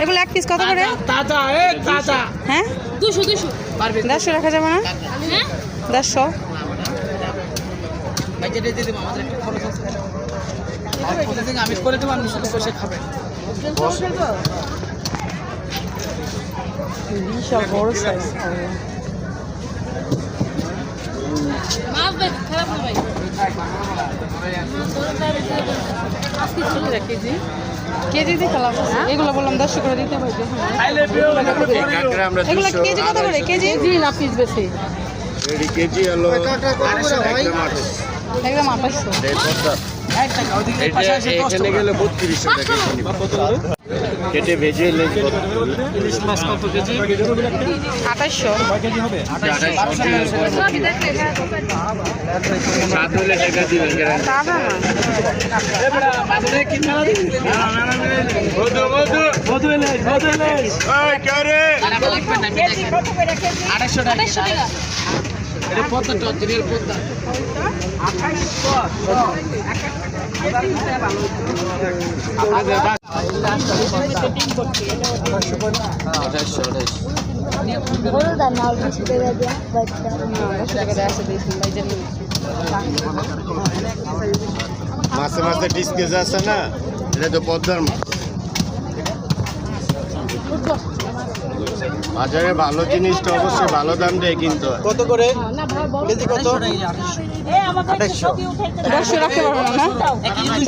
এগুলো এক পিস কত করে তাজা তাজা হ্যাঁ দুশো দুশো দেড়শো রাখা যাবে না প্রতিদিন আমি করে দেবো আপনি শুধু বসে খাবেন বিশাল বড় সাইজ মাছ ভাই খারাপ না ভাই কেজি কেজি দিয়ে খেলাম এগুলো বললাম দেড়শো করে দিতে পারবে এগুলো কেজি কত করে? কেজি? না পিস বেশি। কেজি হলো একদম আঠাশশো এখানে গেলে বত্রিশশো টাকা কেটে ভেজে ইলিশ মাছ কত কেজি? আঠাশশো। আঠাশশো টাকা। মাসে মাসে ডিসকেজ আছে না এটা তো পদ্মার মাছ। বাজারে ভালো জিনিসটা অবশ্যই ভালো দাম দিয়ে কিনতে হয়। কত করে? কেজি কত? আঠাশশো দেড়শো রাখতে পারব না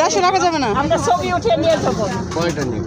দশশো রাখা যাবে না? কয়টা নিব।